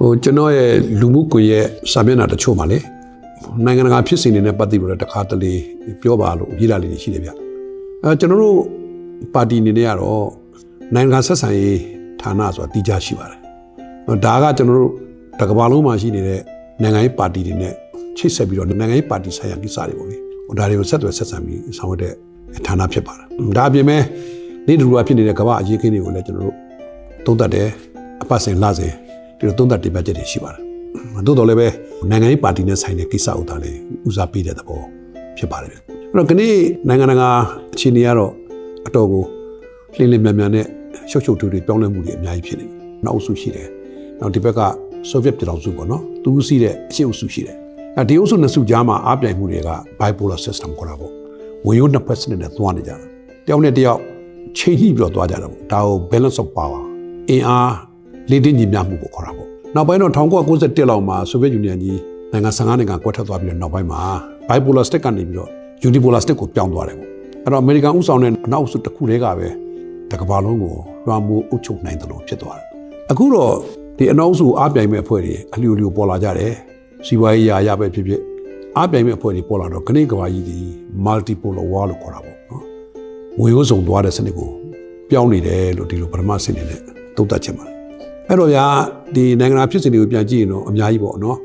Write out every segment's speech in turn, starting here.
ဟိုကျွန်တော်ရဲ့လူမှုကွန်ရက်စာမျက်နှာတချို့မှာလေနိုင်ငံတကာဖြစ်စဉ်တွေနဲ့ပတ်သက်ပြီးတော့တခါတလေပြောပါလို့ရေးတာလေးတွေရှိတယ်ဗျအဲကျွန်တော်တို့ပါတီအနေနဲ့ကတော့နိုင်ငံတကာဆက်ဆံရေးဌာနဆိုတာတည်ကြရှိပါတယ်ဒါကကျွန်တော်တို့တကမ္ဘာလုံးမှာရှိနေတဲ့နိုင်ငံရေးပါတီတွေနဲ့ချိတ်ဆက်ပြီးတော့နိုင်ငံရေးပါတီဆိုင်ရာကိစ္စတွေပေါ့လေဟိုဒါတွေကိုဆက်သွယ်ဆက်ဆံပြီးဆောင်ရွက်တဲ့ဌာနဖြစ်ပါတယ်ဒါအပြင်မဲ့နေ့တူတူဖြစ်နေတဲ့ကမ္ဘာအရေးခင်းတွေကိုလည်းကျွန်တော်တို့သုံးသပ်တယ်အပတ်စဉ်လစဉ် ဒီလိုသုံးသပ်တင်ပြချက်တွေရှိပါတယ်။သို့တော်လည်းပဲနိုင်ငံရေးပါတီနဲ့ဆိုင်တဲ့ကိစ္စဥဒါလည်းဦးစားပေးတဲ့သဘောဖြစ်ပါတယ်။အဲ့တော့ခဏနိုင်ငံတကာအခြေအနေကတော့အတော်ကိုလှင်းလင်းမြန်မြန်နဲ့ရှုပ်ရှုပ်ထွေးထွေးပြောင်းလဲမှုတွေအများကြီးဖြစ်နေပြီ။နောက်အုပ်စုရှိတယ်။နောက်ဒီဘက်ကဆိုဗီယက်ပြည်ထောင်စုပေါ့နော်။သူစီးတဲ့အရှေ့အုပ်စုရှိတယ်။အဲဒီအုပ်စုနှစ်စုကြားမှာအားပြိုင်မှုတွေက bipolar system ခေါ်တာပေါ့။ဝေယိုးနှစ်ဖက်စနစ်နဲ့သွားနေကြတာ။တယောက်နဲ့တယောက်ချိန်ညှိပြီးတော့သွားကြတာပေါ့။ဒါကို balance of power အင်အား လေးတင်းညီမျှမှုကိုခေါ်တာပေါ့နောက်ပိုင်းတော့1991လောက်မှာဆိုဗီယက်ယူနီယံကြီးနိုင်ငံ15နိုင်ငံကွဲထွက်သွားပြီးတော့နောက်ပိုင်းမှာ bipolar stick ကနေပြီးတော့ unipolar stick ကိုပြောင်းသွားတယ်ပေါ့အဲ့တော့အမေရိကန်ဥဆောင်တဲ့အနောက်စုတစ်ခုတည်းကပဲတကမ္ဘာလုံးကိုလွှမ်းမိုးအုပ်ချုပ်နိုင်တယ်လို့ဖြစ်သွားတယ်အခုတော့ဒီအနောက်စုအားပြိုင်မဲ့အဖွဲ့တွေအလျူလျူပေါ်လာကြတယ်စီးပွားရေးရာရပဲဖြစ်ဖြစ်အားပြိုင်မဲ့အဖွဲ့တွေပေါ်လာတော့ခဏကဘာကြီးဒီ multipolar war လို့ခေါ်တာပေါ့နော်ဝေရိုးစုံသွားတဲ့စနစ်ကိုပြောင်းနေတယ်လို့ဒီလိုပထမစနစ်နဲ့သုံးသပ်ချက်ပါတယ် အဲ့တော့ဗျာဒီနိုင်ငံသားဖြစ်စဉ်တွေကိုပြန်ကြည့်ရင်တော့အများကြီးပေါ့နော်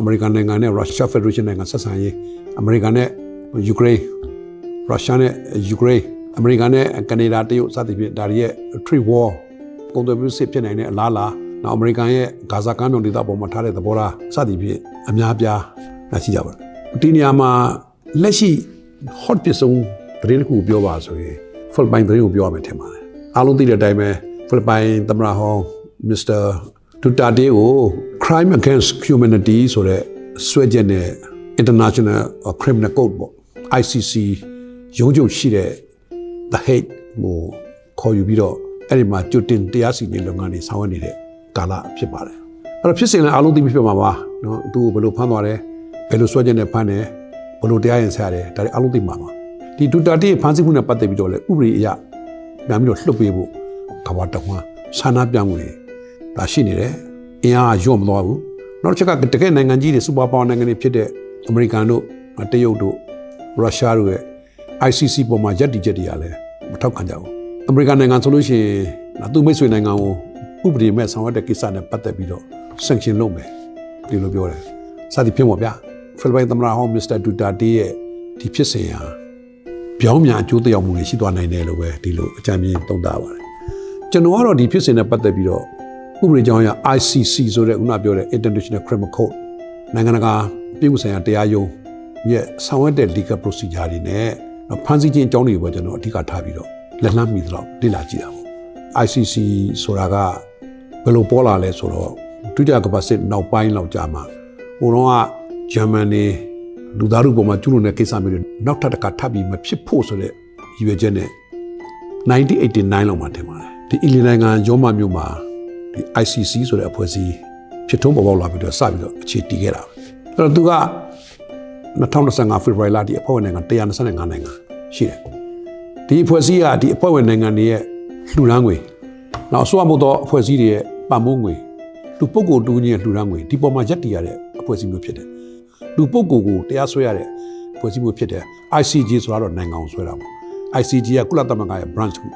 အမေရိကန်နိုင်ငံနဲ့ရုရှားဖက်ဒရေးရှင်းနိုင်ငံဆက်ဆံရေးအမေရိကန်နဲ့ယူကရိန်းရုရှားနဲ့ယူကရိန်းအမေရိကန်နဲ့ကနေဒါတရုတ်စသဖြင့်ဒါတွေရဲ့ trade war ပုံသွယ်မှုစစ်ဖြစ်နိုင်တဲ့အလားလားနောက်အမေရိကန်ရဲ့ဂါဇာကမ်းမြောင်ဒေသပေါ်မှာထားတဲ့သဘောထားစသဖြင့်အများပြားရှိကြပါတယ်ဒီနေရာမှာလက်ရှိ hot ပစ်ဆုံးသတင်းတစ်ခုပြောပါဆိုရင် full point သတင်းကိုပြောရမယ်ထင်ပါတယ်အားလုံးသိတဲ့အတိုင်းပဲဖိလစ်ပိုင်သမ္မတဟောင်း မစ္စတာဒူတာတေကို crime against humanity ဆိုတဲ့ဆွဲချက်နဲ့ international criminal code ပေါ့ ICC ရုံးချုပ်ရှိတဲ့ the Hague ကိုခေါ်ယူပြီးတော့အဲ့ဒီမှာကြိုတင်တရားစီရင်လုပ်ငန်းတွေဆောင်ရွက်နေတဲ့ကာလဖြစ်ပါတယ်အဲ့တော့ဖြစ်စဉ်လည်းအားလုံးသိပြီးပြမှာပါနော်သူ့ကိုဘယ်လိုဖမ်းသွားတယ်ဘယ်လိုဆွဲချက်နဲ့ဖမ်းတယ်ဘယ်လိုတရားရင်ဆက်ရတယ်ဒါတွေအားလုံးသိမှာပါဒီဒူတာတေဖမ်းဆီးမှုနဲ့ပတ်သက်ပြီးတော့လည်းဥပဒေအရပြန်ပြီးတော့လှုပ်ပေးဖို့ကဘာတဝမ်းဆန္ဒပြမှုတွေ ဒါရှိနေတယ်အင်အားညော့မသွားဘူးနောက်တစ်ချက်ကတကယ်နိုင်ငံကြီးတွေစူပါပါဝါနိုင်ငံတွေဖြစ်တဲ့အမေရိကန်တို့တရုတ်တို့ရုရှားတို့ရဲ့ ICC ပေါ်မှာရပ်တည်ချက်တွေကလည်းမထောက်ခံကြဘူးအမေရိကန်နိုင်ငံဆိုလို့ရှိရင်သူမိတ်ဆွေနိုင်ငံကိုဥပဒေမဲ့ဆောင်ရွက်တဲ့ကိစ္စနဲ့ပတ်သက်ပြီးတော့ sanction လုပ်မယ်ဒီလိုပြောတယ်စသည်ဖြင့်ပေါ့ဗျာဖိလစ်ပိုင်သမ္မတဟောင်းမစ္စတာဒူတာတီရဲ့ဒီဖြစ်စဉ်ဟာပြောင်းမြန်အကျိုးသက်ရောက်မှုတွေရှိသွားနိုင်တယ်လို့ပဲဒီလိုအကြံဉာဏ်သုံးသပ်ပါတယ်ကျွန်တော်ကတော့ဒီဖြစ်စဉ်နဲ့ပတ်သက်ပြီးတော့ ဥပဒေကြောင်းအရ ICC ဆိုတဲ့ခုနပြောတဲ့ International Criminal Court နိုင်ငံတကာပြည်မှုဆိုင်ရာတရားရုံးရဲ့ဆောင်ရွက်တဲ့ legal procedure တွေနဲ့ဖန်ဆီးခြင်းအကြောင်းတွေကိုကျွန်တော်အဓိကထားပြီးတော့လက်လှမ်းမိသလောက်လေ့လာကြည့်တာပေါ့ ICC ဆိုတာကဘယ်လိုပေါ်လာလဲဆိုတော့ဒုတိယကမ္ဘာစစ်နောက်ပိုင်းလောက်ကြာမှာဟိုတော့ကဂျာမန်နေလူသားတို့ပေါ်မှာကျူးလွန်တဲ့ကိစ္စမျိုးတွေနောက်ထပ်တစ်ခါထပ်ပြီးမဖြစ်ဖို့ဆိုတဲ့ရည်ရွယ်ချက်နဲ့1989လောက်မှာထင်ပါတယ်ဒီအီလီနိုင်ငံရောမမြို့မှာ ဒီ ICC ဆိုတဲ့အဖွဲ့အစည်းဖြစ်ထုံးပေါ်ပေါက်လာပြီးတော့စပြီးတော့အခြေတည်ခဲ့တာအဲ့တော့သူက2025ဖေဖော်ဝါရီလဒီအဖွဲ့ဝင်နိုင်ငံ125နိုင်ငံရှိတယ်ဒီအဖွဲ့အစည်းကဒီအဖွဲ့ဝင်နိုင်ငံတွေရဲ့လှူဒန်းငွေနောက်အစိုးရမှုသောအဖွဲ့အစည်းတွေရဲ့ပံ့ပိုးငွေလူပုဂ္ဂိုလ်တူကြီးရဲ့လှူဒန်းငွေဒီပေါ်မှာရက်တည်ရတဲ့အဖွဲ့အစည်းမျိုးဖြစ်တယ်လူပုဂ္ဂိုလ်ကိုတရားစွဲရတဲ့အဖွဲ့အစည်းမျိုးဖြစ်တယ် ICJ ဆိုတာတော့နိုင်ငံကိုစွဲတာပေါ့ ICJ ကကုလသမဂ္ဂရဲ့ branch ခု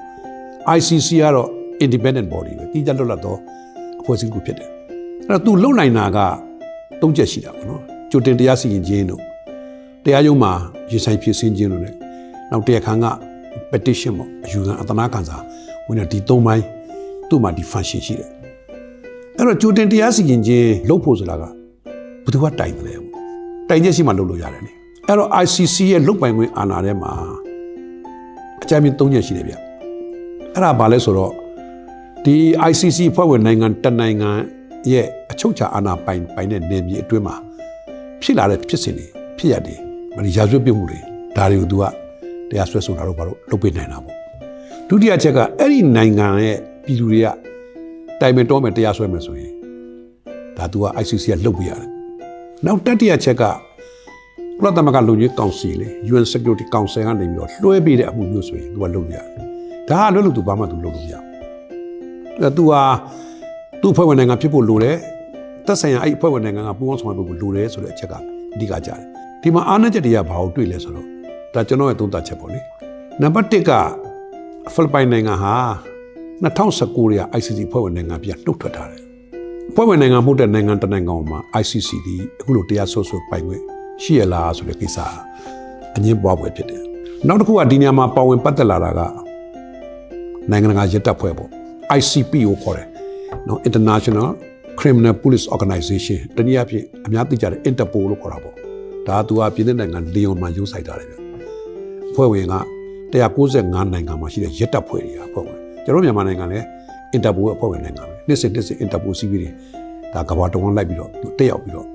ICC ကတော့ independent body ပဲတည်ကြလွတ်လပ်သောအ ဖွဲ့အစည်းတစ်ခုဖြစ်တယ်အဲ့တော့သူလုံနိုင်တာကသုံးချက်ရှိတာပေါ့နော်ကြိုတင်တရားစီရင်ခြင်းတို့တရားရုံးမှာရင်ဆိုင်ဖြစ်စင်းခြင်းတို့ ਨੇ နောက်တရားခံက petition ပေါ့အယူခံအတနာခံစာဝင်တဲ့ဒီသုံးပိုင်းသူ့မှာဒီ function ရှိတယ်အဲ့တော့ကြိုတင်တရားစီရင်ခြင်းလုပ်ဖို့ဆိုတာကဘယ်သူကတိုင်တယ်လဲတိုင်ချက်ရှိမှလုပ်လို့ရတယ်လေအဲ့တော့ ICC ရဲ့လုပ်ပိုင်ခွင့်အာဏာထဲမှာအကြမ်းမြင့်၃ချက်ရှိတယ်ဗျအဲ့ဒါဘာလဲဆိုတော့ ဒီ ICC ဖွဲ့ဝင်နိုင်ငံတနိုင်ငံရဲ့အချုပ်ချာအာဏာပိုင်ပိုင်တဲ့နေမြေအတွင်းမှာဖြစ်လာတဲ့ဖြစ်စဉ်တွေဖြစ်ရပ်တွေဒီရာဇဝတ်ပြမှုတွေဒါတွေကိုသူကတရားစွဲဆိုတာတော့ဘာလို့လုပ်ပေးနိုင်တာပေါ့ဒုတိယချက်ကအဲ့ဒီနိုင်ငံရဲ့ပြည်သူတွေကတိုင်ပင်တော်မယ်တရားစွဲမယ်ဆိုရင်ဒါသူက ICC ကလုပ်ပေးရတယ်နောက်တတိယချက်ကကုလသမဂ္ဂလူကြီးကောင်စီလေ UN Security Council ကနေပြီးတော့လွှဲပေးတဲ့အမှုမျိုးဆိုရင်သူကလုပ်လို့ရတယ်ဒါကလွှဲလို့သူဘာမှသူလုပ်လို့မရဘူး အဲ तू ဟာသူ့ဖွဲ့ဝင်နိုင်ငံဖြစ်ဖို့လိုတယ်သက်ဆိုင်ရာအဲ့အဖွဲ့ဝင်နိုင်ငံကပူးပေါင်းဆောင်ရွက်ဖို့လိုတယ်ဆိုတဲ့အချက်ကအဓိကကြတယ်ဒီမှာအားနည်းချက်တွေကဘာကိုတွေ့လဲဆိုတော့ဒါကျွန်တော်ရဲ့သုံးသပ်ချက်ပေါ့လေနံပါတ်1ကဖိလစ်ပိုင်နိုင်ငံဟာ2019ရဲ့ ICC ဖွဲ့ဝင်နိုင်ငံပြန်နှုတ်ထွက်ထားတယ်ဖွဲ့ဝင်နိုင်ငံမဟုတ်တဲ့နိုင်ငံတစ်နိုင်ငံမှာ ICC ဒီအခုလိုတရားစွဲဆိုပိုင်ခွင့်ရှိရလားဆိုတဲ့ကိစ္စအငင်းပွားပွဲဖြစ်တယ်နောက်တစ်ခုကဒီနေရာမှာပါဝင်ပတ်သက်လာတာကနိုင်ငံတကာရစ်တပ်ဖွဲ့ပေါ့ ICP ကိုခေါ်တယ်နော် International Criminal Police Organization တနည်းအားဖြင့်အများသိကြတဲ့ Interpol လို့ခေါ်တာပေါ့ဒါကသူကပြည်내နိုင်ငံလီယွန်မှာရုံးဆိုင်ထားတယ်ဗျအဖွဲ့ဝင်က195နိုင်ငံမှာရှိတဲ့ရစ်တပ်ဖွဲ့တွေကအဖွဲ့ဝင်ကျွန်တော်မြန်မာနိုင်ငံလည်း Interpol ရဲ့အဖွဲ့ဝင်နိုင်ငံပဲနှစ်စဉ်နှစ်စဉ် Interpol စီးပြီးတွေဒါကဘာတဝန်လိုက်ပြီးတော့သူတက်ရောက်ပြီးတော့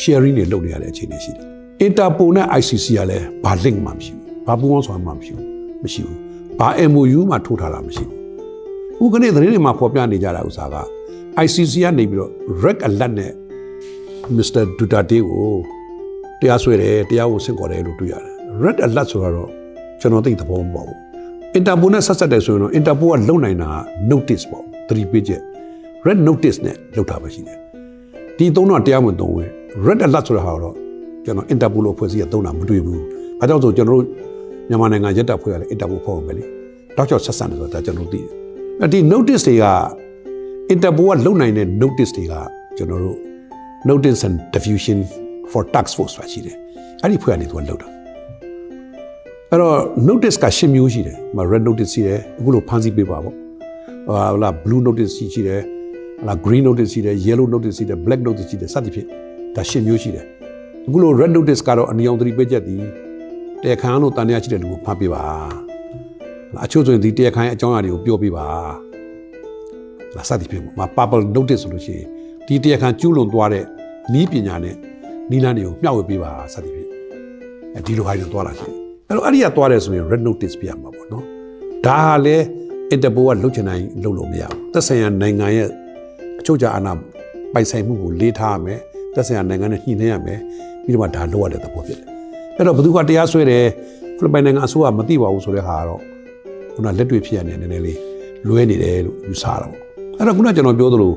sharing တွေလုပ်နေရတဲ့အခြေအနေရှိတယ် Interpol နဲ့ ICC ကလည်းဘာ link မှမရှိဘူးဘာပူးပေါင်းဆောင်မှမရှိဘူးမရှိဘူးဘာ MOU မှထိုးထားတာမရှိဘူး ဥက္ကဋ္ဌသတင်းတွေမှာဖော်ပြနေကြတာဥစ္စာက ICC ကနေပြီးတော့ red alert နဲ့ Mr. Duterte ကိုတရားစွဲတယ်တရားကိုဆင့်ခေါ်တယ်လို့တွေ့ရတယ် red alert ဆိုတော့ကျွန်တော်သိတဲ့သဘောမပေါ့ဘူး Interpol နဲ့ဆက်ဆက်တယ်ဆိုရင်တော့ Interpol ကလုံနိုင်တာက notice ပေါ့3 page red notice နဲ့လောက်တာပဲရှိတယ်ဒီသုံးတော့တရားဝင်သုံးဝင် red alert ဆိုတာဟာတော့ကျွန်တော် Interpol လို့ဖွဲ့စည်းရသုံးတာမတွေ့ဘူး။ဘာကြောင့်ဆိုကျွန်တော်တို့မြန်မာနိုင်ငံရက်တပ်ဖွဲ့ရလဲ Interpol ဖွဲ့ဝင်ပဲလေ။တောက်ချောက်ဆက်ဆံတယ်ဆိုတာကျွန်တော်သိတယ်။အဲ့ ဒီ notice တွေက Interpol ကလုံနိုင်တဲ့ notice တွေကကျွန်တော်တို့ notice and diffusion for tax force ဆိုတာရှိတယ်။အဲ့ဒီဖွဲ့ကနေသူကလောက်တာ။အဲ့တော့ notice ကရှင်းမျိုးရှိတယ်။မ red notice ရှိတယ်။အခုလိုဖမ်းဆီးပေးပါပေါ့။ဟာလာ blue notice ရှိတယ်။ဟာလာ green notice ရှိတယ် yellow notice ရှိတယ် black notice ရှိတယ်စသဖြင့်ဒါရှင်းမျိုးရှိတယ်။အခုလို red notice ကတော့အနီအောင်သတိပေးချက်ဒီတရားခံလို့တန်တရားရှိတဲ့လူကိုဖမ်းပေးပါ။ အချို့ဆိုရင်ဒီတရားခံရဲ့အကြောင်းအရာတွေကိုပြောပြပါ။လာစသည်ဖြင့်ပေါ့။မ purple notice ဆိုလို့ရှိရင်ဒီတရားခံကျူးလွန်သွားတဲ့နီးပညာနဲ့နီးလန်းတွေကိုမျှဝေပေးပါစသည်ဖြင့်။အဲဒီလိုဟာတွေသွားလာရှိတယ်။အဲ့တော့အဲ့ဒီကသွားတယ်ဆိုရင် red notice ပြရမှာပေါ့နော်။ဒါဟာလေ Interpol ကလုတ်ချင်တိုင်းလုတ်လို့မရဘူး။သက်ဆိုင်ရာနိုင်ငံရဲ့အချုပ်အခြာအာဏာပိုင်ဆိုင်မှုကိုလေးထားရမယ်။သက်ဆိုင်ရာနိုင်ငံနဲ့ညှိနှိုင်းရမယ်။ပြီးတော့မှဒါလုပ်ရတဲ့သဘောဖြစ်တယ်။အဲ့တော့ဘယ်သူကတရားစွဲတယ်ဖိလစ်ပိုင်နိုင်ငံအစိုးရမသိပါဘူးဆိုတဲ့ဟာကတော့ ခုနလက်တွေ့ဖြစ်ရနေနည်းနည်းလေးလွဲနေတယ်လို့ယူဆတာပေါ့။အဲ့တော့ခုနကျွန်တော်ပြောသလို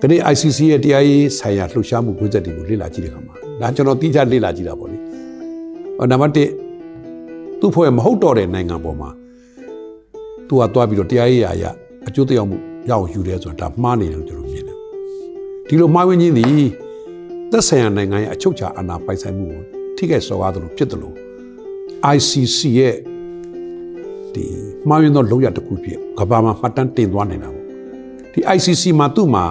ဒီနေ့ ICC ရဲ့တရားရေးဆိုင်ရာလှုပ်ရှားမှုကွင်းဆက်တွေကိုလေ့လာကြည့်တဲ့အခါမှာဒါကျွန်တော်တိကျလေ့လာကြည့်တာပေါ့လေ။ဟောနံပါတ်1သူ့ဖွဲ့မဟုတ်တော့တဲ့နိုင်ငံပေါ်မှာသူကသွားပြီးတော့တရားရေးရာအရအကျိုးသက်ရောက်မှုရအောင်ယူတယ်ဆိုတာဒါမှားနေတယ်လို့ကျွန်တော်မြင်တယ်။ဒီလိုမှားဝင်ခြင်းသည်သက်ဆိုင်ရာနိုင်ငံရဲ့အချုပ်အခြာအာဏာပိုင်ဆိုင်မှုကိုထိခိုက်စော်ကားသလိုဖြစ်တယ်လို့ ICC ရဲ့ ဒီမှားယွင်းသောလောက်ရတစ်ခုဖြစ်ကမ္ဘာမှာမှတ်တမ်းတင်သွားနိုင်တာပေါ့ဒီ ICC မှာသူ့မှာ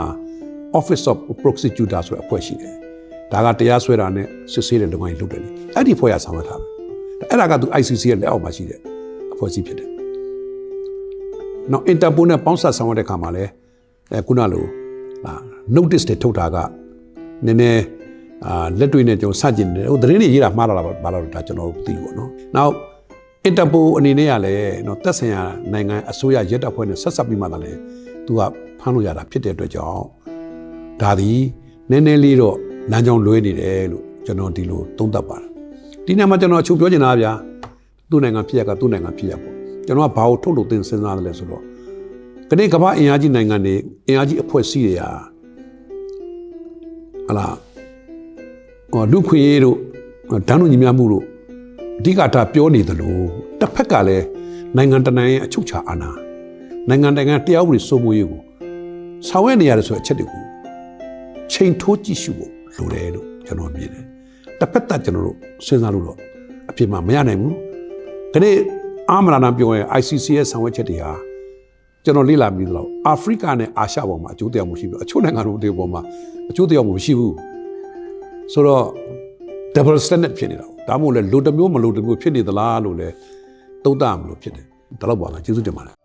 Office of Prosecutor ဆိုတဲ့အဖွဲ့ရှိတယ်ဒါကတရားစွဲတာနဲ့စစ်ဆေးတဲ့လုပ်ငန်းကြီးလုပ်တယ်လေအဲ့ဒီဖွဲ့ရဆောင်ရွက်ထားတယ်အဲ့ဒါကသူ ICC ရဲ့လက်အောက်မှာရှိတဲ့အဖွဲ့အစည်းဖြစ်တယ်နောက် Interpol နဲ့ပေါင်းစပ်ဆောင်ရွက်တဲ့ခါမှာလဲအဲခုနလိုဟာ notice တွေထုတ်တာကနည်းနည်းအာလက်တွေ့နဲ့ကျွန်တော်စကြင်နေတယ်ဟိုသတင်းတွေရေးတာမှားလာတာပါဘာလို့လဲဒါကျွန်တော်တို့သိပေါ့နော်နောက် အင်တာပိုအနေနဲ့ကလည်းနော်တက်ဆိုင်ရာနိုင်ငံအစိုးရရဲတပ်ဖွဲ့နဲ့ဆက်ဆက်ပြီးမှသာလေသူကဖမ်းလို့ရတာဖြစ်တဲ့အတွက်ကြောင့်ဒါသည်နည်းနည်းလေးတော့လမ်းကြောင်းလွဲနေတယ်လို့ကျွန်တော်ဒီလိုသုံးသပ်ပါတယ်ဒီနေ့မှကျွန်တော်အချုပ်ပြောချင်တာဗျာသူ့နိုင်ငံဖြစ်ရကသူ့နိုင်ငံဖြစ်ရပေါ့ကျွန်တော်ကဘာကိုထုတ်လို့သင်စဉ်းစားတယ်လဲဆိုတော့ခဏကမ္ဘာအင်အားကြီးနိုင်ငံတွေအင်အားကြီးအဖွဲ့အစည်းတွေဟာဟလာဟောလူခွေတို့ဓာတ်ညင်များမှုတို့ အဓိကထားပြောနေသလိုတစ်ဖက်ကလည်းနိုင်ငံတကာရဲ့အချုပ်ချာအာဏာနိုင်ငံတကာတရားဥပဒေစိုးမိုးရေးကိုဆောင်ရွက်နေရတယ်ဆိုတဲ့အချက်တွေကိုချိန်ထိုးကြည့်ရှုဖို့လိုတယ်လို့ကျွန်တော်မြင်တယ်တစ်ဖက်သက်ကျွန်တော်တို့စဉ်းစားလို့တော့အဖြစ်မှမရနိုင်ဘူးခဏအာမရနာပြောရင် ICC ရဲ့ဆောင်ရွက်ချက်တွေဟာကျွန်တော်လေ့လာပြီးတော့အာဖရိကနဲ့အာရှပေါ်မှာအကျိုးတရားမှုရှိပြီးအချို့နိုင်ငံတို့တွေပေါ်မှာအကျိုးတရားမှုမရှိဘူးဆိုတော့ double standard ဖြစ်နေတာ။ ဒါမှမဟုတ်လေလိုတစ်မျိုးမလိုတစ်မျိုးဖြစ်နေသလားလို့လေသုံးသပ်မလို့ဖြစ်တယ်။ဒါတော့ပါလားကျေးဇူးတင်ပါတယ်